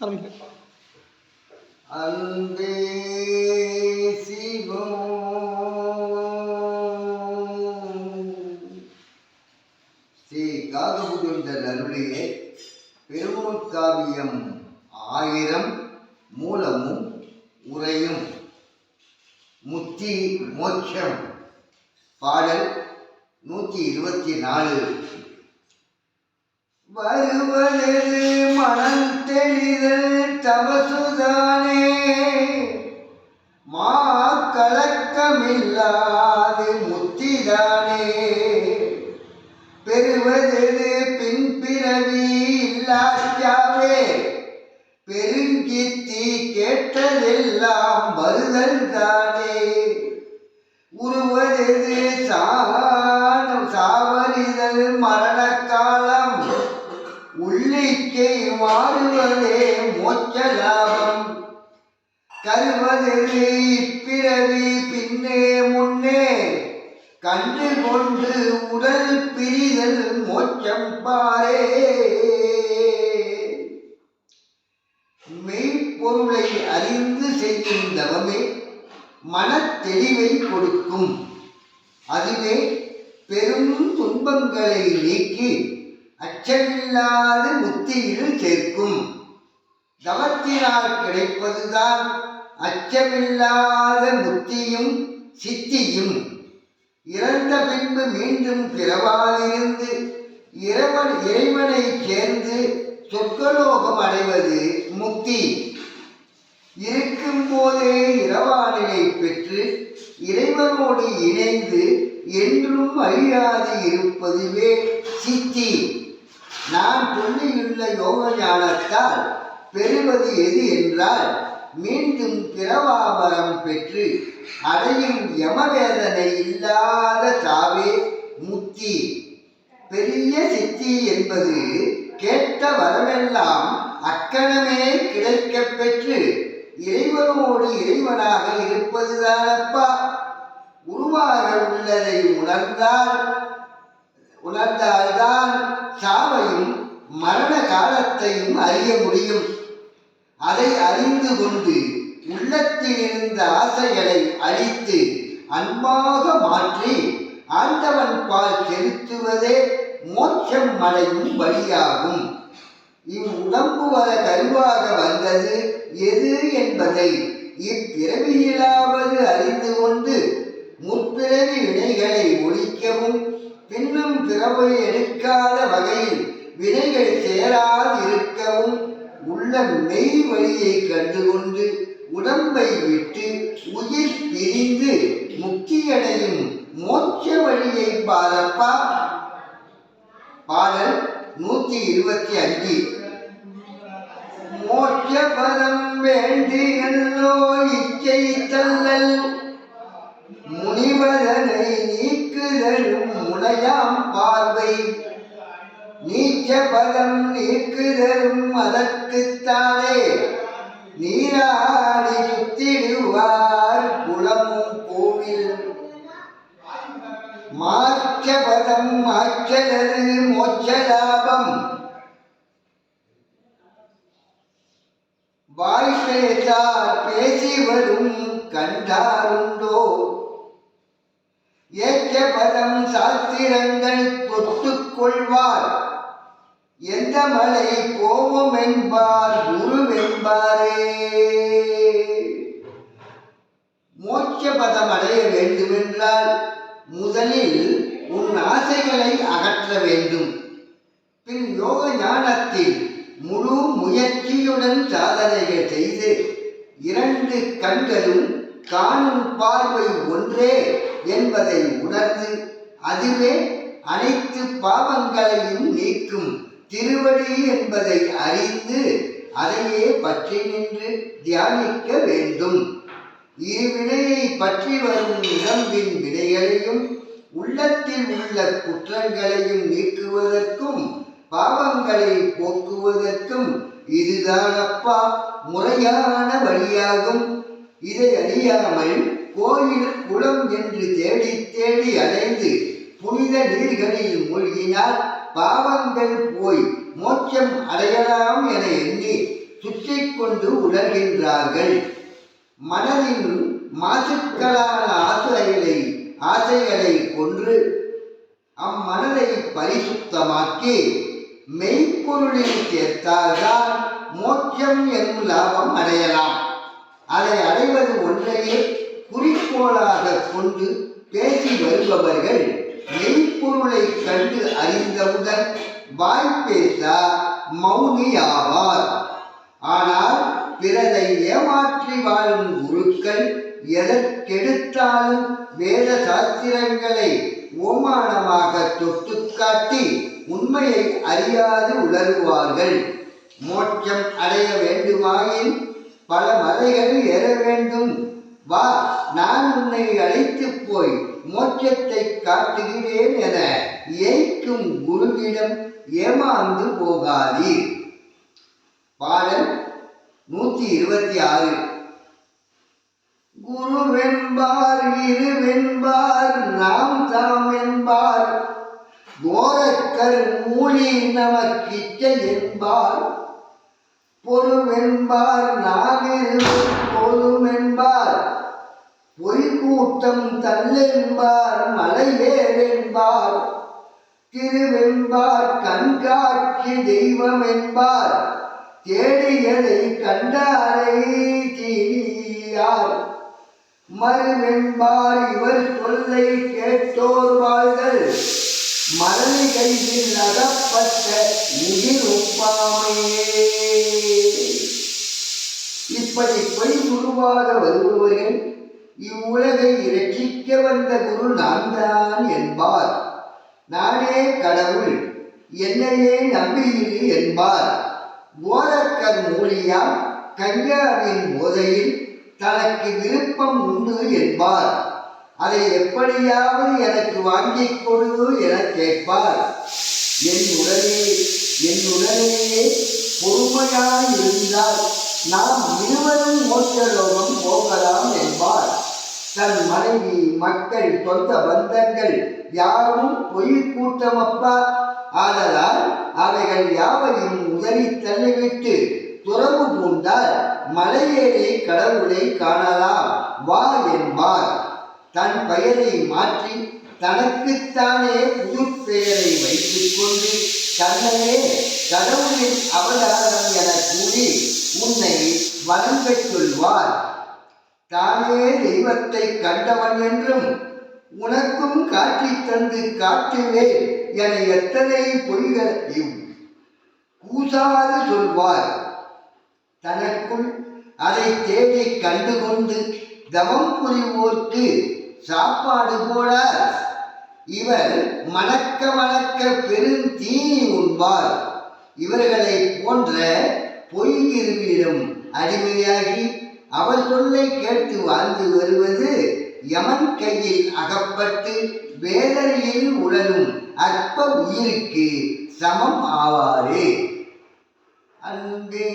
ஆரம்பிங்க அன்பே சிவம் ஸ்ரீ காகபுஜந்தர் அருளியே பெருமுற்காவியம் ஆயிரம் மூலமும் உரையும் முத்தி மோட்சம் பாடல் நூற்றி இருபத்தி நாலு வருவதெது மனம் தெளிதல் தவசுதானே. மா கலக்கமில்லாது முத்திதானே. பெறுவதெது பின்பிறவி இல்லாச்சாவே பெருங்கித்தி கேட்டதெல்லாம் வருதல் தானே உருவதெது சாணம் சாவரிதல் மரணக்கால இங்கே உள்ளிக்கை மாறுவதே மோட்ச லாபம் கருவதெது இப்பிறவி பின்னே முன்னே. கண்டு கொண்டு உடல் பிரிதல் மோட்சம் பாரே. மெய்ப்பொருளை அறிந்து செய்யும் தவமே மனத்தெளிவை கொடுக்கும். அதுவே பெரும் துன்பங்களை நீக்கி அச்சமில்லாத முத்தியில் சேர்க்கும். தவத்தினால் கிடைப்பதுதான் அச்சமில்லாத முத்தியும் சித்தியும். இறந்த பின்பு மீண்டும் பிறவாதிருந்து இறைவன் இறைவனை சேர்ந்து சொர்க்கலோகம் அடைவது முக்தி இருக்கும் போதே இரவானிலை பெற்று இறைவனோடு இணைந்து என்றும் அழியாது இருப்பதுவே சித்தி. நான் சொல்லியுள்ள யோக ஞானத்தால் பெறுவது எது என்றால் மீண்டும் பிறவாபரம் பெற்று அடையும் யமவேதனை இல்லாத சாவே முக்தி பெரிய சித்தி என்பது கேட்ட வரமெல்லாம் அக்கணமே கிடைக்கப் பெற்று இறைவனோடு இறைவனாக இருப்பதுதானப்பா. உருவாக உள்ளதை உணர்ந்தால் உணர்ந்தால்தான் சாவையும் மரண காலத்தையும் அறிய முடியும். அதை அறிந்து கொண்டு உள்ளத்தில் இருந்த ஆசைகளை அழித்து அன்பாக மாற்றி ஆண்டவன் பால் செலுத்துவதே மோட்சம் அடையும் வழியாகும். இவ்வுடம்பு வர கருவாக வந்தது எது என்பதை இப்பிறவியிலாவது அறிந்து கொண்டு முற்பிறவி வினைகளை ஒழிக்கவும் பின்னும் பிறவை எடுக்காத வகையில் வினைகள் சேராதிருக்கவும் உள்ள மெய் வழியை கண்டுகொண்டு உடம்பை விட்டு உயிர் பிரிந்து முக்தியடையும் மோட்ச வழியை பாரப்பா பாடல் நூத்தி இருபத்தி அஞ்சு. மோட்ச பதம் வேண்டியல்லோ இச்சை தள்ளல். முனிவரன் நீக்குதலும் பார்வை. நீச்ச பலம் நீக்குதரும் அதற்குத்தானே நீராடி சுத்திடுவார் குளமும் கோவில். மாற்றபதம் மாற்றலது மோட்ச லாபம் பேசி வரும் கண்டாருண்டோ? ஏற்றபதம் சாஸ்திரங்கள் கொள்வார் எந்த மலை போவோம் என்பார் குருவென்பாரே மோட்ச பதம் அடைய வேண்டுமென்றால் முதலில் உன் ஆசைகளை அகற்ற வேண்டும். பின் யோக ஞானத்தில் முழு முயற்சியுடன் சாதனைகள் செய்து இரண்டு கண்களும் காணும் பார்வை ஒன்றே என்பதை உணர்ந்து அதுவே அனைத்து பாவங்களையும் நீக்கும் திருவடி என்பதை அறிந்து அதையே பற்றி நின்று தியானிக்க வேண்டும். இவ்வினையை பற்றி வரும் நிகம்பின் வினைகளையும் உள்ளத்தில் உள்ள குற்றங்களையும் நீக்குவதற்கும் பாவங்களை போக்குவதற்கும் இதுதானப்பா முறையான வழியாகும். இதை அறியாமல் கோயில் குளம் என்று தேடி தேடி அலைந்து புனித நீர்களில் மூழ்கினால் பாவங்கள் போய் மோட்சம் அடையலாம் என எண்ணி சுற்றி கொண்டு உணர்கின்றார்கள். மனதின் மாசுக்களான ஆசைகளை ஆசைகளை கொன்று அம்மனதை பரிசுத்தமாக்கி மெய்ப்பொருளில் சேர்த்தால்தான் மோட்சம் என்னும் லாபம் அடையலாம். அதை அடைவது ஒன்றையே குறிக்கோளாக கொண்டு பேசி வருபவர்கள் மெய்ப்பொருளை கண்டு அறிந்தவுடன் வாய்ப்பேசா மௌனியாவார். ஆனால் பிறரை ஏமாற்றி வாழும் குருக்கள் எதற்கெடுத்தாலும் வேத சாஸ்திரங்களை ஓமானமாக தொட்டு காட்டி உண்மையை அறியாது உலருவார்கள் மோட்சம் அடைய வேண்டுமாயின் பல மலைகள் ஏற வேண்டும். வா நான் உன்னை அழைத்து போய் மோட்சத்தை காட்டுகிறேன் என ஏய்க்கும் குருவிடம் ஏமாந்து போகாதீர். பாடல் நூத்தி இருபத்தி ஆறு. குரு வெண்பார் இரு வெண்பார் நாம் தாம் என்பார் கோரக்கர் மூலி நமக்கிச்ச என்பார். பொறுவென்பார் நாவிருவர் பொறுமென்பார் பொய்கூட்டம் தள்ளென்பார் மலையேறென்பார் திருவென்பார் கண்காட்சி தெய்வம் என்பார் தேடியதை கண்டாரை தீயார் மறுவென்பார் இவர் சொல்லை கேட்டோர் வாழ்கள் மரணி கையில் அகப்பட்ட உயிர் ஒப்பாமையே இப்படி பொய் குருவாக வருபவர்கள் இவ்வுலகை இரட்சிக்க வந்த குரு நான் தான் என்பார். நானே கடவுள் என்னையே நம்பியிரு என்பார். கோரக்கர் மூலியா கஞ்சாவின் போதையில் தனக்கு விருப்பம் உண்டு என்பார். அதை எப்படியாவது எனக்கு வாங்கிக் கொடு என கேட்பார். என் உடனே என் உடனேயே பொறுமையாக இருந்தால் நாம் இருவரும் மோட்சலோகம் போகலாம் என்பார். தன் மனைவி மக்கள் சொந்த பந்தங்கள் யாரும் பொய் கூட்டமப்பா. ஆதலால் அவைகள் யாவையும் உதறி தள்ளிவிட்டு துறவு பூண்டால் மலையேறி கடவுளை காணலாம். வா என்பார். தன் பெயரை மாற்றி தனக்குத்தானே புது பெயரை வைத்துக் கொண்டு தன்னையே கடவுளின் அவதாரம் என கூறி உன்னை வணங்கச் சொல்வார் தானே தெய்வத்தை கண்டவன் என்றும் உனக்கும் காட்டி தந்து காட்டுவேன் என எத்தனை பொய்களையும் கூசாது சொல்வார். தனக்குள் அதை தேடி கண்டுகொண்டு தவம் புரிவோர்க்கு சாப்பாடு போல. இவர் மணக்க மணக்க பெரும் உண்பார். இவர்களை போன்ற பொய்கிருவிடம் அடிமையாகி அவர் சொல்லை கேட்டு வாழ்ந்து வருவது யமன் கையில் அகப்பட்டு வேதனையில் உழலும் அற்ப உயிருக்கு சமம் ஆவாரே. அன்பே